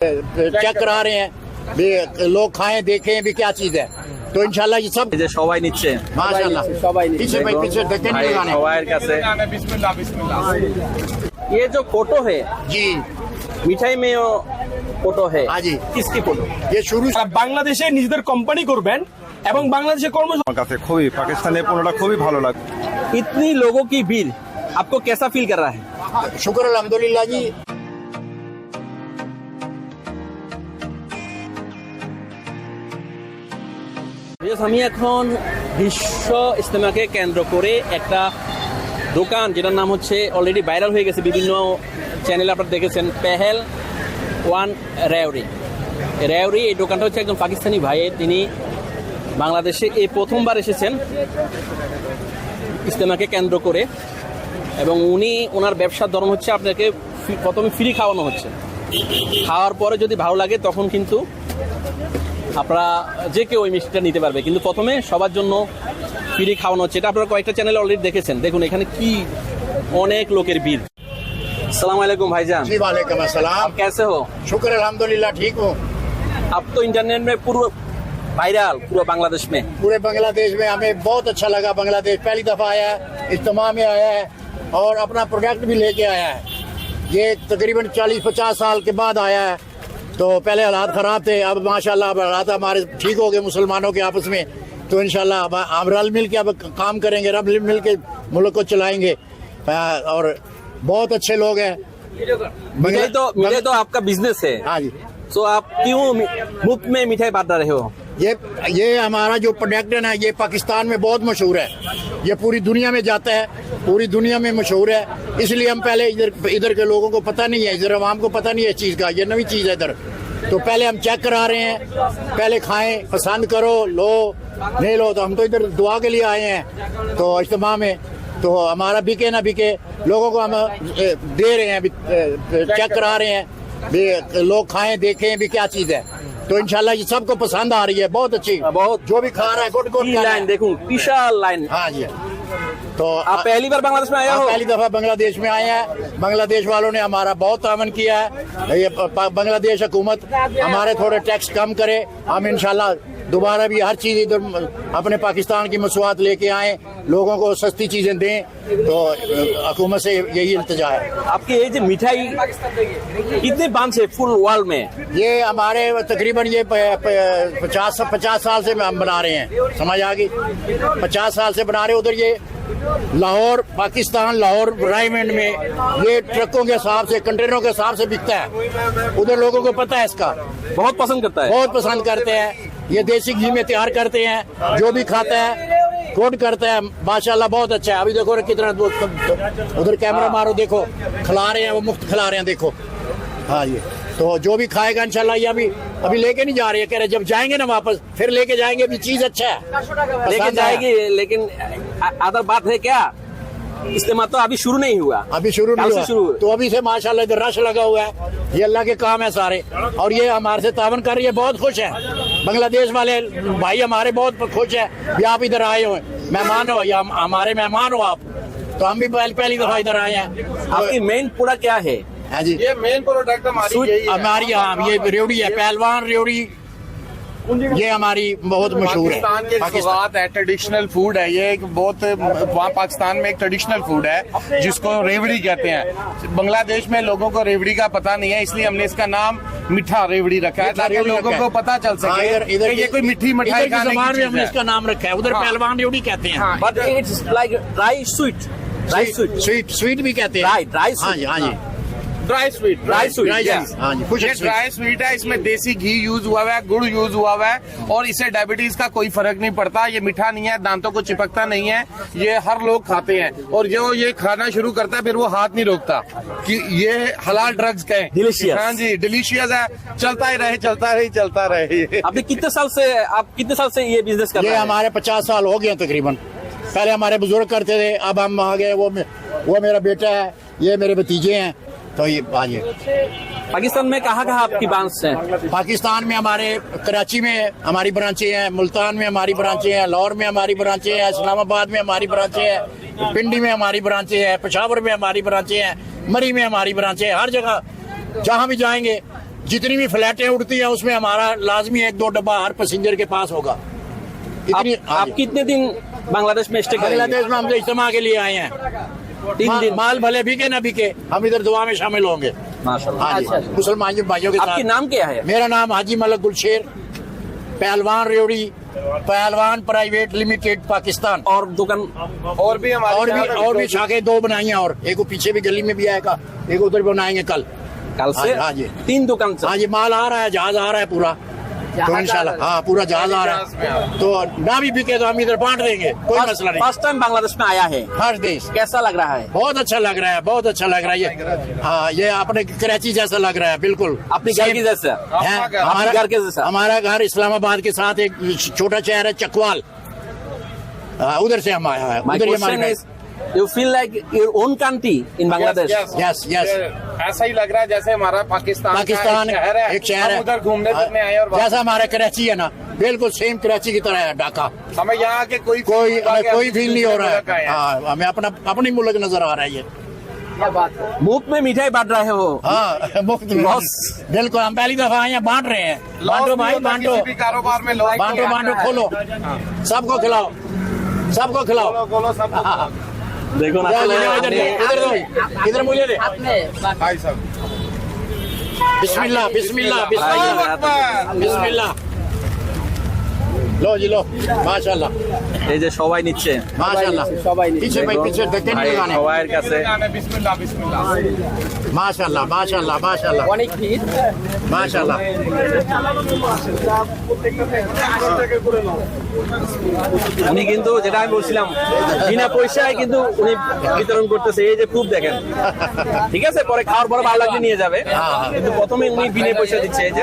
Check करा रहे हैं भी लोग खाएं देखें भी क्या चीज है तो इंशाल्लाह ये सब এই যে সবাই নিচ্ছে माशाल्लाह সবাই নিচ্ছে। पीछे भाई पीछे धक्के ভাই नहीं लगाने সবাইয়ের কাছে ये जो फोटो है जी মিঠাই में वो फोटो है हाँ जी। किसकी फोटो ये शुरू से তারা বাংলাদেশে নিজেদের কোম্পানি করবেন এবং বাংলাদেশে কর্ম আমার কাছে খুবই পাকিস্তানের পণ্যটা খুবই ভালো লাগে इतनी लोगों की भीड़ आपको कैसा फील कर रहा है शुक्र अल्हम्दुलिल्लाह जी আমি এখন বিশ্ব ইস্তেমাকে কেন্দ্র করে একটা দোকান, যেটার নাম হচ্ছে অলরেডি ভাইরাল হয়ে গেছে, বিভিন্ন চ্যানেলে আপনারা দেখেছেন, পেহেল ওয়ান রেওরি। রেওরি, এই দোকানটা হচ্ছে একজন পাকিস্তানি ভাইয়ের তিনি বাংলাদেশে এই প্রথমবার এসেছেন ইস্তেমাকে কেন্দ্র করে, এবং উনি, ওনার ব্যবসার ধরন হচ্ছে আপনাকে প্রথমে ফ্রি খাওয়ানো হচ্ছে। খাওয়ার পরে যদি ভালো লাগে, তখন কিন্তু আপনারা যে কেউ ওই মিষ্টিটা নিতে পারবে কিন্তু প্রথমে সবার জন্য ফ্রি খাওয়ানো হচ্ছে এটা আপনারা কয়েকটা চ্যানেলে অলরেডি দেখেছেন দেখুন এখানে কি অনেক লোকের ভিড় সালাম আলাইকুম ভাইজান जी वालेकुम अस्सलाम आप कैसे हो शुक्र अल्हम्दुलिल्लाह ठीक हूँ अब तो इंटरनेट में पूरा वायरल पूरा बांग्लादेश में पूरे बांग्लादेश में हमें बहुत अच्छा लगा बांग्लादेश पहली दफा आया है इज्तमा में आया है और अपना प्रोडक्ट भी लेके आया है ये तकरीबन 40-50 साल के बाद आया है تو پہلے حالات خراب تھے اب ماشاءاللہ اب حالات ہمارے ٹھیک ہو گئے مسلمانوں کے آپس میں۔ تو انشاءاللہ ہم رل مل کے اب کام کریں گے رب مل کے ملک کو چلائیں گے۔ اور بہت اچھے لوگ ہیں۔ مجھے تو آپ کا بزنس ہے۔ ہاں جی۔ تو آپ کیوں مفت میں مٹھائی بانٹ رہے ہو؟ یہ یہ ہمارا جو پروڈکٹ ہے نا، یہ پاکستان میں بہت مشہور ہے۔ یہ پوری دنیا میں جاتا ہے، پوری دنیا میں مشہور ہے۔ اس لیے ہم پہلے ادھر ادھر کے لوگوں کو پتہ نہیں ہے، ادھر عوام کو پتہ نہیں ہے اس چیز کا، یہ نئی چیز ہے ادھر۔ تو پہلے ہم چیک کرا رہے ہیں، پہلے کھائیں، پسند کرو، لو، نہیں لو، تو ہم تو ادھر دعا کے لیے آئے ہیں۔ تو اجتماع میں، تو ہمارا بکے نہ بکے، لوگوں کو ہم دے رہے ہیں چیک کرا رہے ہیں۔ لوگ کھائیں، دیکھیں بھی کیا چیز ہے۔ تو انشاءاللہ یہ سب کو پسند آ رہی ہے بہت اچھی۔ ہاں، بہت۔ جو بھی کھا رہا ہے گڈ گڈ لائن دیکھوں پیشا لائن۔ ہاں جی۔ تو آپ پہلی بار بنگلہ دیش میں آئے ہو؟ پہلی دفعہ بنگلہ دیش میں آئے ہیں۔ بنگلہ دیش والوں نے ہمارا بہت تعاون کیا ہے۔ یہ بنگلہ دیش حکومت ہمارے تھوڑے ٹیکس کم کرے۔ ہم انشاءاللہ دوبارہ بھی ہر چیز ادھر اپنے پاکستان کی مصنوعات لے کے آئیں لوگوں کو سستی چیزیں دیں تو حکومت سے یہی التجا ہے۔ آپ کی یہ مٹھائی کتنے بان سے فل وال میں؟ یہ ہمارے تقریباً یہ پچاس پچاس سال سے ہم بنا رہے ہیں۔ سمجھ آ گئی؟ پچاس سال سے بنا رہے ادھر یہ لاہور پاکستان لاہور رائے میں یہ ٹرکوں کے حساب سے کنٹینروں کے حساب سے بکتا ہے۔ ادھر لوگوں کو پتہ ہے اس کا۔ بہت پسند کرتا ہے۔ بہت پسند کرتے ہیں۔ یہ دیسی گھی میں تیار کرتے ہیں جو بھی کھاتا ہے کوٹ کرتا ہے۔ ماشاءاللہ بہت اچھا ہے۔ ابھی دیکھو کتنا ادھر کیمرہ ہاں۔ مارو دیکھو کھلا رہے ہیں وہ مفت کھلا رہے ہیں دیکھو۔ ہاں یہ۔ تو جو بھی کھائے گا انشاءاللہ یہ ابھی ابھی لے کے نہیں جا رہے کہہ رہے جب جائیں گے نا واپس پھر لے کے جائیں گے ابھی چیز اچھا ہے۔ لے کے جائے گی لیکن ادر بات ہے کیا؟ استعمال تو ابھی شروع نہیں ہوا۔ ابھی شروع نہیں ہوا۔ شروع۔ تو ابھی سے ماشاء اللہ رش لگا ہوا ہے۔ یہ اللہ کے کام ہے سارے۔ اور یہ ہمارے سے تعاون کر رہی ہے بہت خوش ہیں۔ بنگلہ دیش والے بھائی ہمارے بہت خوش ہیں کہ آپ ادھر آئے ہوئے۔ مہمان ہو یا ہمارے مہمان ہو آپ تو ہم بھی پہلی دفعہ ادھر آئے ہیں۔ آپ کی مین پورا کیا ہے؟ ہاں جی۔ یہ مین پروڈکٹ ہماری ہماری یہ ریوڑی ہے پہلوان ریوڑی۔ یہ ہماری بہت مشہور ہے۔ سوغات ہے ٹریڈیشنل فوڈ ہے یہ ایک بہت وہاں پاکستان میں ایک ٹریڈیشنل فوڈ ہے جس کو ریوڑی کہتے ہیں۔ بنگلہ دیش میں لوگوں کو ریوڑی کا پتہ نہیں ہے اس لیے ہم نے اس کا نام میٹھا ریوڑی رکھا ہے تاکہ لوگوں کو پتہ چل سکے ہاں، کہ یہ کوئی میٹھی مٹھائی کھانے کی ہم نے اس کا نام رکھا ہے۔ ادھر ہاں۔ پہلوان ریوڑی کہتے ہیں۔ بٹ اٹس لائک ڈرائی سویٹ ڈرائی سویٹ سویٹ بھی کہتے ہیں۔ ہاں جی،, ہاں جی ہاں جی۔ ڈرائی سویٹ ڈرائی سویٹ یہ ڈرائی سویٹ ہے اس میں دیسی گھی یوز ہوا ہوا ہے گڑ یوز ہوا ہوا ہے اور اسے ڈائبٹیز کا کوئی فرق نہیں پڑتا یہ میٹھا نہیں ہے دانتوں کو چپکتا نہیں ہے یہ ہر لوگ کھاتے ہیں اور جو یہ کھانا شروع کرتا ہے پھر وہ ہاتھ نہیں روکتا کہ یہ حلال ڈرگز ہاں جی ڈیلیشیس ہے چلتا ہی رہے چلتا رہے چلتا رہے۔ کتنے سال سے آپ کتنے سال سے یہ بزنس کر رہے ہیں؟ ہمارے پچاس سال ہو گئے تقریباً۔ پہلے ہمارے بزرگ کرتے تھے اب ہم آگے وہ میرا بیٹا ہے یہ میرے بتیجے ہیں۔ طیب یہ پاکستان میں کہاں کہاں آپ کی برانچ ہیں؟ پاکستان میں ہمارے کراچی میں ہماری برانچیں ہیں ملتان میں ہماری برانچیں ہیں لاہور میں ہماری برانچیں ہیں اسلام آباد میں ہماری برانچیں ہیں پنڈی میں ہماری برانچیں ہیں پشاور میں ہماری برانچیں ہیں مری میں ہماری برانچیں ہیں ہر جگہ جہاں بھی جائیں گے جتنی بھی فلیٹیں اڑتی ہیں اس میں ہمارا لازمی ایک دو ڈبہ ہر پیسنجر کے پاس ہوگا۔ آپ ہاں جی۔ کتنے دن بنگلہ دیش میں بنگلہ دیش میں ہم اجتماع کے لیے آئے ہیں۔ تین دن مال بھلے بھیگے نہ بھیگے ہم ادھر دعا میں شامل ہوں گے۔ ہاں جی۔ اچھا جی۔ مسلمان بھائیوں کے ساتھ۔ نام کیا ہے؟ میرا نام حاجی ملک گلشیر پہلوان ریوڑی پہلوان پرائیویٹ لمیٹڈ پاکستان۔ اور دکان اور بھی اور بھی اور بھی شاخے دو بنائی ہیں اور ایک پیچھے بھی گلی میں بھی آئے گا ایک ادھر بنائیں گے کل۔ کل سے؟ ہاں جی, ہاں جی۔ تین دکان ہاں جی مال آ رہا ہے جہاز آ رہا ہے پورا۔ تو انشاءاللہ۔ ہاں پورا جہاز آ رہا ہے۔ تو نہ بھی بکے تو ہم ادھر بانٹ دیں گے کوئی مسئلہ نہیں۔ فرسٹ ٹائم بنگلہ دیش میں آیا ہے۔ ہر دیش۔ کیسا لگ رہا ہے؟ بہت اچھا لگ رہا ہے بہت اچھا لگ رہا ہے۔ ہاں یہ اپنے کراچی جیسا لگ رہا ہے بالکل۔ اپنی گھر کی جیسا۔ ہاں، ہمارا گھر کے جیسا۔ ہمارا گھر اسلام آباد کے ساتھ ایک چھوٹا شہر ہے چکوال۔ ادھر سے ہم آیا ہے ادھر ہمارے you feel like your own country in Bangladesh? Yes, yes. yes. yes. ایسا ہی لگ رہا ہے جیسے ہمارا پاکستان پاکستان کا ایک شہر ہے۔ ادھر گھومنے پھرنے آئے اور جیسا ہمارا کراچی ہے نا بالکل سیم کراچی کی طرح ہے ڈھاکہ ہمیں یہاں کے کوئی کوئی کوئی فیل نہیں ہو رہا ہے۔ ہاں، ہمیں اپنا اپنی ملک نظر آ رہا ہے۔ یہ مفت میں مٹھائی بانٹ رہے ہو۔ ہاں بالکل ہم پہلی دفعہ آئے ہیں بانٹ رہے ہیں۔ بانٹو بھائی بانٹو۔ کاروبار میں بانٹو بانٹو کھولو۔ ہاں۔ سب کو کھلاؤ۔ سب کو کھلاؤ۔ ہاں۔ आए हैं बांट रहे हैं लॉस बांटो नहीं भाई होता बांटो किसी भी कारोबार में लॉस बांटो बांटो खोलो सबको खिलाओ सबको खिलाओ खोलो खोलो सब हाँ, देखो ना इधर दे, इधर दे, इधर दो इधर मुझे दे भाई साहब बिस्मिल्लाह बिस्मिल्लाह अल्लाहू बिस्मिल्लाह अकबर। बिस्मिल्लाह লো জি মাশাআল্লাহ। এই যে সবাই নিচ্ছে। মাশাআল্লাহ। সবাই নিচ্ছে পিছে ভাই পিছে দেখেন দোকানে সবার কাছে। বিসমিল্লাহ বিসমিল্লাহ মাশাআল্লাহ মাশাআল্লাহ মাশাআল্লাহ। অনেক ভিড় মাশাআল্লাহ। উনি কিন্তু যেটা আমি বলছিলাম বিনা পয়সায় কিন্তু উনি বিতরণ করতেছে। এই যে খুব দেখেন। ঠিক আছে? পরে খাওয়ার পরে ভালো লাগলে নিয়ে যাবে। হ্যাঁ, হ্যাঁ। কিন্তু প্রথমে উনি বিনা পয়সা দিচ্ছে এই যে।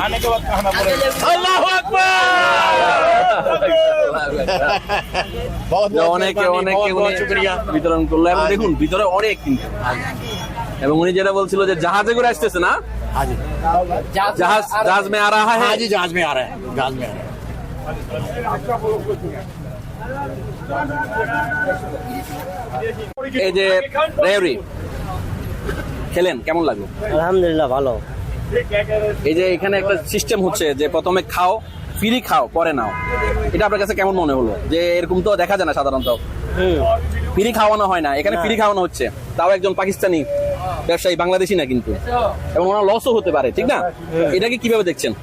खाने के बाद खाना पड़ेगा अल्लाह बहुत बहुत অনেকে मेहरबानी, অনেকে बहुत बहुत উনি शुक्रिया বিতরণ করলো এবং দেখুন ভিতরে অনেক কিন্তু এবং উনি যেটা বলছিল যে জাহাজে করে আসতেছে না हाँ जी জাহাজ জাহাজ में आ रहा है हाँ जी जहाज में आ रहा है जहाज में आ रहा है এই যে রেওরি খেলেন কেমন লাগলো আলহামদুলিল্লাহ ভালো এই যে এখানে একটা সিস্টেম হচ্ছে যে প্রথমে খাও ফ্রি খাও পরে নাও। এটা আপনার কাছে কেমন মনে হলো? যে এরকম তো দেখা যায় না সাধারণত। ফ্রি খাওয়ানো হয় না এখানে ফ্রি খাওয়ানো হচ্ছে। তাও একজন পাকিস্তানি ব্যবসায়ী বাংলাদেশি না কিন্তু। এবং ওনার লসও হতে পারে ঠিক না? এটাকে কীভাবে দেখছেন?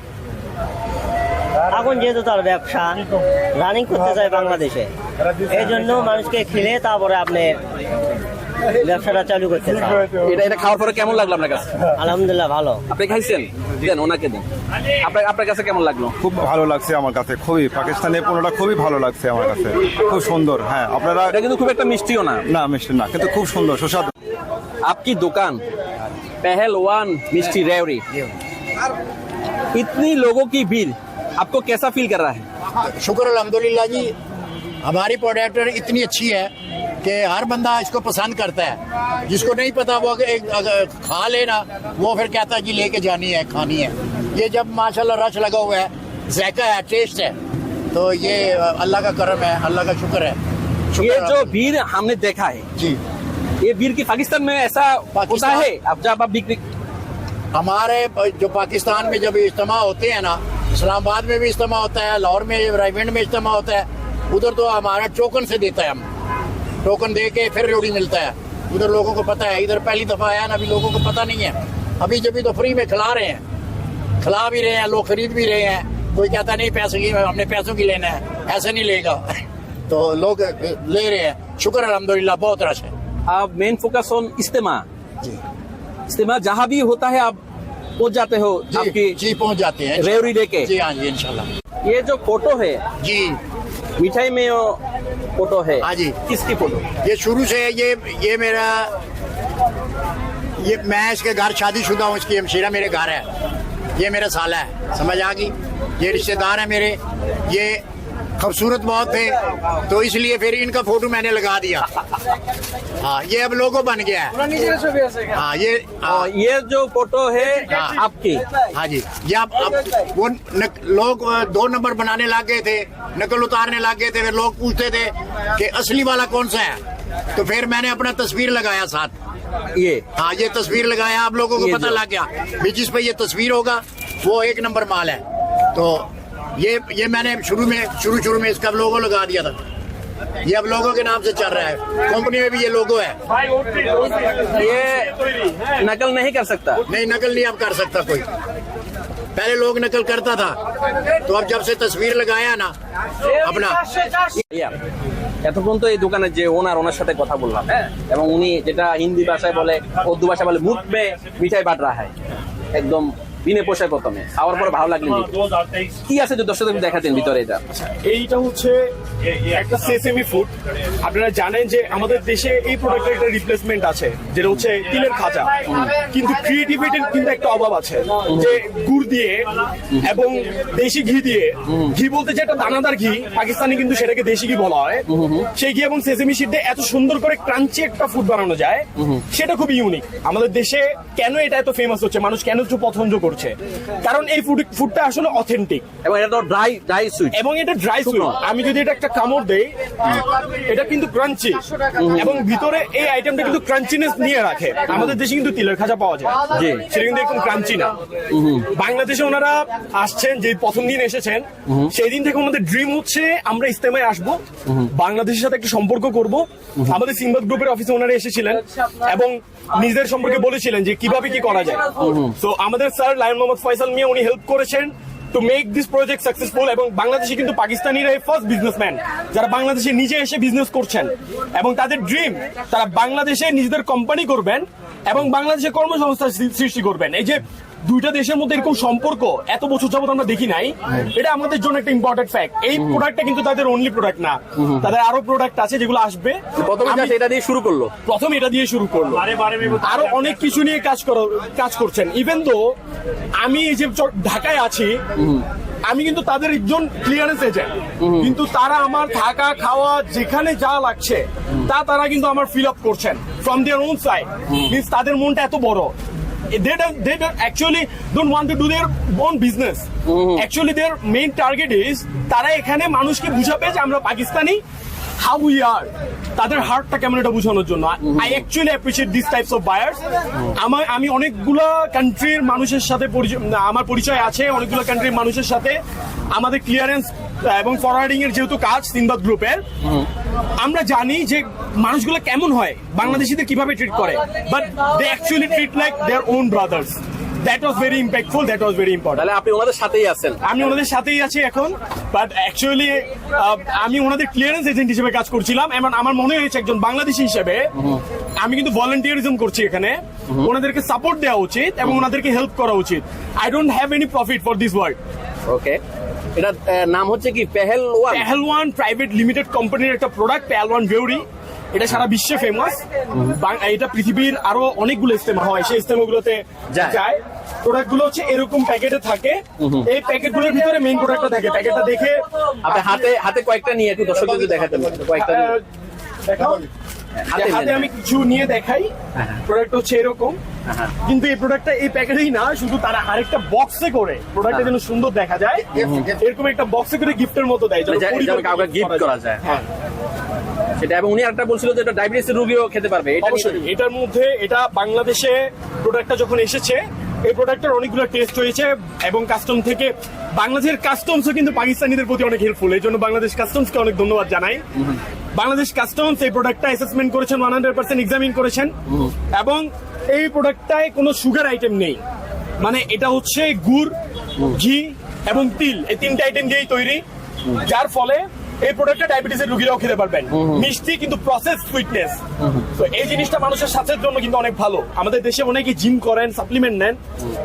এখন যেহেতু তার ব্যবসা রানিং করতে চায় বাংলাদেশে। এই জন্য মানুষকে খেলে তারপরে আপনি ব্যবসাটা চালু করতে চান এটা এটা খাওয়ার পরে কেমন লাগলো আপনার কাছে আলহামদুলিল্লাহ ভালো আপনি খাইছেন দেন ওনাকে দেন আপনার আপনার কাছে কেমন লাগলো খুব ভালো লাগছে আমার কাছে খুবই পাকিস্তানের পণ্যটা খুবই ভালো লাগছে আমার কাছে খুব সুন্দর হ্যাঁ আপনারা এটা কিন্তু খুব একটা মিষ্টিও না না মিষ্টি না কিন্তু খুব সুন্দর সুস্বাদু आपकी दुकान पहलवान मिष्टी रेवड़ी इतनी लोगों की भीड़ आपको कैसा फील कर रहा है शुक्र अल्हम्दुलिल्लाह जी हमारी प्रोडक्ट इतनी अच्छी है کہ ہر بندہ اس کو پسند کرتا ہے۔ جس کو نہیں پتا وہ کھا نا وہ پھر کہتا ہے جی لے کے جانی ہے کھانی ہے۔ یہ جب ماشاءاللہ رش لگا ہوا ہے ذائقہ ہے ٹیسٹ ہے۔ تو یہ اللہ کا کرم ہے اللہ کا شکر ہے۔ یہ جو بیر ہم نے دیکھا ہے جی۔ یہ بیر کی پاکستان میں ایسا ہوتا ہے؟ اب جب آپ ہمارے جو پاکستان میں جب اجتماع ہوتے ہیں نا اسلام آباد میں بھی اجتماع ہوتا ہے لاہور میں رائے میں اجتماع ہوتا ہے۔ ادھر تو ہمارا چوکن سے دیتا ہے ہم۔ ٹوکن دے کے پھر ریوڑی ملتا ہے ادھر لوگوں کو پتہ ہے ادھر پہلی دفعہ آیا نا ابھی لوگوں کو پتہ نہیں ہے ابھی جبھی تو فری میں کھلا رہے ہیں کھلا بھی رہے ہیں لوگ خرید بھی رہے ہیں کوئی کہتا نہیں پیسے کی ہم نے پیسوں کی لینا ہے ایسے نہیں لے گا تو لوگ لے رہے ہیں شکر الحمدللہ بہت رش ہے آپ مین فوکس آن استماع جی جہاں بھی ہوتا ہے آپ پہنچ جاتے ہو جی, آپ کی جی پہنچ جاتے ہیں ریوری دے کے جی ہاں جی انشاءاللہ یہ جو فوٹو ہے جی مٹھائی میں فوٹو ہے ہاں جی. کس کی فوٹو یہ شروع سے ہے یہ یہ میرا یہ میں اس کے گھر شادی شدہ ہوں اس کی ہمشیرہ میرے گھر ہے۔ یہ میرا سالہ ہے سمجھ آ گئی؟ یہ رشتہ دار ہے میرے۔ یہ خوبصورت بہت تھے تو اس لیے پھر ان کا فوٹو میں نے لگا دیا۔ ہاں یہ اب لوگوں بن گیا ہے۔ ہاں یہ ہاں۔ جو فوٹو ہے آپ کی۔ ہاں جی یہ وہ لوگ دو نمبر بنانے لگ گئے تھے۔ نقل اتارنے لگ گئے تھے پھر لوگ پوچھتے تھے کہ اصلی والا کون سا ہے؟ تو پھر میں نے اپنا تصویر لگایا ساتھ۔ یہ۔ ہاں یہ تصویر لگایا آپ لوگوں کو پتہ لگ گیا۔ جس پہ یہ تصویر ہوگا وہ ایک نمبر مال ہے۔ تو یہ یہ میں نے شروع میں شروع شروع میں اس کا لوگو لگا دیا تھا۔ یہ اب لوگوں کے نام سے چل رہا ہے۔ کمپنی میں بھی یہ لوگو ہے۔ یہ نقل نہیں کر سکتا۔ نہیں نقل نہیں اب کر سکتا کوئی۔ پہلے لوگ نقل کرتا تھا۔ تو اب جب سے تصویر لگایا نا اپنا۔ এতক্ষণ তো এই দোকানের যে ওনার ওনার সাথে কথা বললাম হ্যাঁ? এবং উনি যেটা হিন্দি ভাষায় বলে উর্দু ভাষায় বলে মুখ মে মিঠাই বাট রাহা একদম বিনে পোষায় প্রথমে। খাওয়ার পরে ভালো লাগল কি আছে যে দর্শকদের দেখাতেন ভিতরে এটা? এইটা হচ্ছে একটা সেসেমি ফুড আপনারা জানেন যে আমাদের দেশে এই প্রোডাক্টের একটা রিপ্লেসমেন্ট আছে যেটা হচ্ছে তিলের খাজা। কিন্তু ক্রিয়েটিভিটির কিন্তু একটা অভাব আছে যে গুড় দিয়ে এবং দেশি ঘি দিয়ে। ঘি বলতে যে একটা দানাদার ঘি পাকিস্তানি কিন্তু সেটাকে দেশি ঘি বলা হয়। সেই ঘি এবং সেসেমি সিড দিয়ে এত সুন্দর করে ক্রাঞ্চি একটা ফুড বানানো যায় সেটা খুবই ইউনিক আমাদের দেশে কেন এটা এত ফেমাস হচ্ছে? মানুষ কেন একটু পছন্দ করছে? কারণ এই ফুড ফুডটা আসলে অথেন্টিক এবং এটা তো ড্রাই ড্রাই সুইট এবং এটা ড্রাই সুইট আমি যদি এটা একটা কামড় দেই এটা কিন্তু ক্রাঞ্চি এবং ভিতরে এই আইটেমটা কিন্তু ক্রাঞ্চিনেস নিয়ে রাখে। আমাদের দেশে কিন্তু তিলের খাজা পাওয়া যায়। জি। সেটা কিন্তু একদম ক্রাঞ্চি না। বাংলাদেশে ওনারা আসছেন যে প্রথম দিন এসেছেন সেই দিন থেকে আমাদের ড্রিম হচ্ছে আমরা ইস্তেমায় আসব। বাংলাদেশের সাথে একটা সম্পর্ক করব। আমাদের সিম্বাদ গ্রুপের অফিসে ওনারা এসেছিলেন। এবং নিজেদের সম্পর্কে বলেছিলেন যে কীভাবে কি করা যায়। তো আমাদের স্যার লায়ন মোহাম্মদ ফয়সাল মিয়া উনি হেল্প করেছেন to make this project successful এবং বাংলাদেশে কিন্তু পাকিস্তানিরা ফার্স্ট বিজনেসম্যান যারা বাংলাদেশে নিজে এসে বিজনেস করছেন এবং তাদের ড্রিম তারা বাংলাদেশে নিজেদের কোম্পানি করবেন এবং বাংলাদেশে কর্মসংস্থান সৃষ্টি করবেন। এই যে দুইটা দেশের মধ্যে এরকম সম্পর্ক এত বছর যাবত আমরা দেখি নাই। এটা আমাদের জন্য একটা ইম্পর্টেন্ট ফ্যাক্ট এই প্রোডাক্টটা কিন্তু তাদের অনলি প্রোডাক্ট না। তাদের আরও প্রোডাক্ট আছে যেগুলো আসবে। প্রথমে এটা দিয়ে শুরু করল। প্রথম এটা দিয়ে শুরু করল। আরও অনেক কিছু নিয়ে কাজ করো কাজ করছেন। ইভেন তো আমি এই যে ঢাকায় আছি আমি কিন্তু তাদের একজন ক্লিয়ারেন্স এজেন্ট কিন্তু তারা আমার থাকা খাওয়া যেখানে যা লাগছে তা তারা কিন্তু আমার ফিল আপ করছেন from their own side means তাদের মনটা এত বড়। They don't, they don't actually don't want to do their own business. mm. Actually, their main target is তারা এখানে মানুষকে বুঝাবে যে আমরা পাকিস্তানি হাউ উই আর তাদের হার্টটা কেমন এটা বোঝানোর জন্য। I actually appreciate this types of buyers আমার আমি অনেকগুলা কান্ট্রির মানুষের সাথে পরিচয় আমার পরিচয় আছে অনেকগুলো কান্ট্রির মানুষের সাথে। আমাদের ক্লিয়ারেন্স এবং ফরওয়ার্ডিং এর যেহেতু কাজ সিনবাদ গ্রুপের আমরা জানি যে মানুষগুলো কেমন হয় বাংলাদেশিদের কীভাবে ট্রিট করে। But they actually treat like their own brothers that was very impactful that was very important তাহলে আপনি ওনাদের সাথেই আছেন। আমি ওনাদের সাথেই আছি এখন বাট অ্যাকচুয়ালি আমি ওনাদের ক্লিয়ারেন্স এজেন্ট হিসেবে কাজ করছিলাম। এবং আমার মনে হয়েছে একজন বাংলাদেশি হিসেবে আমি কিন্তু ভলেন্টিয়ারিজম করছি এখানে। ওনাদেরকে সাপোর্ট দেওয়া উচিত এবং ওনাদেরকে হেল্প করা উচিত। I don't have any profit for this world okay এটা নাম হচ্ছে কি? Pehelwan Pehelwan private limited কোম্পানির একটা প্রোডাক্ট পেহেলওয়ান বেউরি। এটা সারা বিশ্বে ফেমাস এটা পৃথিবীর আরও অনেকগুলো ইস্তেমা হয়। সেই ইস্তেমাগুলোতে যায়। যায়। প্রোডাক্টগুলো হচ্ছে এরকম প্যাকেটে থাকে। এই প্যাকেটগুলোর ভিতরে মেইন প্রোডাক্টটা থাকে প্যাকেটটা দেখে আপনি হাতে হাতে কয়েকটা নিয়ে একটু দর্শকদের যদি দেখাতেন কয়েকটা দেখাও। হাতে আমি কিছু নিয়ে দেখাই। প্রোডাক্ট হচ্ছে এরকম। হ্যাঁ। কিন্তু এই প্রোডাক্টটা এই প্যাকেটেই না শুধু তারা আরেকটা বক্সে করে প্রোডাক্টটা যেন সুন্দর দেখা যায়। এরকম একটা বক্সে করে গিফটের মতো দেয় যেন মানে কাউকে gift করা যায়। হ্যাঁ। সেটা এবং উনি আরেকটা বলছিল যে এটা ডায়াবেটিস রোগীও খেতে পারবে এটা এটার মধ্যে এটা বাংলাদেশে প্রোডাক্টটা যখন এসেছে এই প্রোডাক্টের অনেকগুলো টেস্ট হয়েছে এবং কাস্টম থেকে বাংলাদেশের কাস্টমসও কিন্তু পাকিস্তানিদের প্রতি অনেক হেল্পফুল এই জন্য বাংলাদেশ কাস্টমসকে অনেক ধন্যবাদ জানাই। বাংলাদেশ কাস্টমস এই প্রোডাক্টটা অ্যাসেসমেন্ট করেছেন ওয়ান হান্ড্রেড পার্সেন্ট এক্সামিন করেছেন। এবং এই প্রোডাক্টটায় কোনো সুগার আইটেম নেই। মানে এটা হচ্ছে গুড়, ঘি এবং তিল, এই তিনটা আইটেম দিয়েই তৈরি। যার ফলে এই প্রোডাক্টটা ডায়াবেটিসের রোগীরাও খেতে পারবেন। মিষ্টি কিন্তু প্রসেস সুইটনেস তো এই জিনিসটা মানুষের স্বাস্থ্যের জন্য কিন্তু অনেক ভালো। আমাদের দেশে অনেকে জিম করেন সাপ্লিমেন্ট নেন।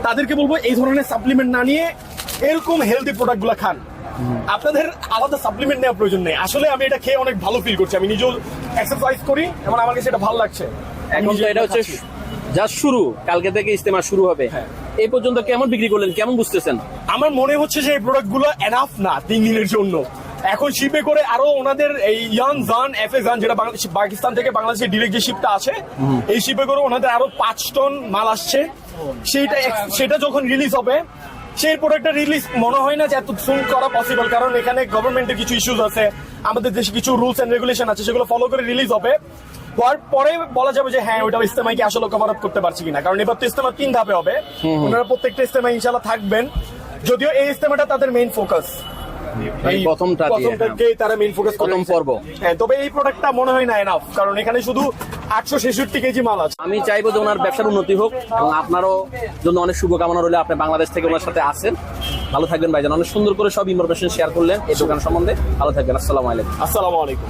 তাদেরকে বলব এই ধরনের সাপ্লিমেন্ট না নিয়ে এরকম হেলদি প্রোডাক্টগুলা খান। আপনাদের আলাদা সাপ্লিমেন্ট নেওয়ার প্রয়োজন নেই। আসলে আমি এটা খেয়ে অনেক ভালো ফিল করছি। আমি নিজেও এক্সারসাইজ করি এবং আমার কাছে এটা ভালো লাগছে। এখন তো এটা হচ্ছে যা শুরু। কালকে থেকে ইস্তেমা শুরু হবে। হ্যাঁ। এই পর্যন্ত কেমন বিক্রি করলেন? কেমন বুঝতেছেন? আমার মনে হচ্ছে যে এই প্রোডাক্টগুলো এনাফ না তিন দিনের জন্য। এখন শিপে করে আরও ওনাদের এই ইয়ান জান এফ এ জান যেটা বাংলাদেশ পাকিস্তান থেকে বাংলাদেশের ডিরেক্ট যে শিপটা আছে এই শিপে করে ওনাদের আরও পাঁচ টন মাল আসছে। সেটা সেটা যখন রিলিজ হবে সেই প্রোডাক্টটা রিলিজ মনে হয় না যে এত সুন করা পসিবল কারণ এখানে গভর্নমেন্টের কিছু ইস্যুস আছে আমাদের দেশে কিছু রুলস এন্ড রেগুলেশন আছে সেগুলো ফলো করে রিলিজ হবে। হওয়ার পরে বলা যাবে যে হ্যাঁ ওটা ইস্তেমাই কি আসলে কভার আপ করতে পারছি কিনা কারণ এবার তো ইস্তেমা তিন ধাপে হবে। ওনারা প্রত্যেকটা ইস্তেমা ইনশাল্লাহ থাকবেন। যদিও এই ইস্তেমাটা তাদের মেইন ফোকাস এই প্রথমটা প্রথমটাকেই তারা মেইন ফোকাস প্রথম পর্ব। হ্যাঁ তবে এই প্রোডাক্টটা মনে হয় না এনাফ কারণ এখানে শুধু আটশো ছেষট্টি কেজি মাল আছে। আমি চাইব যে ওনার ব্যবসার উন্নতি হোক এবং আপনারও জন্য অনেক শুভকামনা রইলে আপনি বাংলাদেশ থেকে ওনার সাথে আসেন ভালো থাকবেন ভাইজান অনেক সুন্দর করে সব ইনফরমেশন শেয়ার করলেন এই দোকান সম্বন্ধে। ভালো থাকবেন আসসালামু আলাইকুম। আসসালামু আলাইকুম।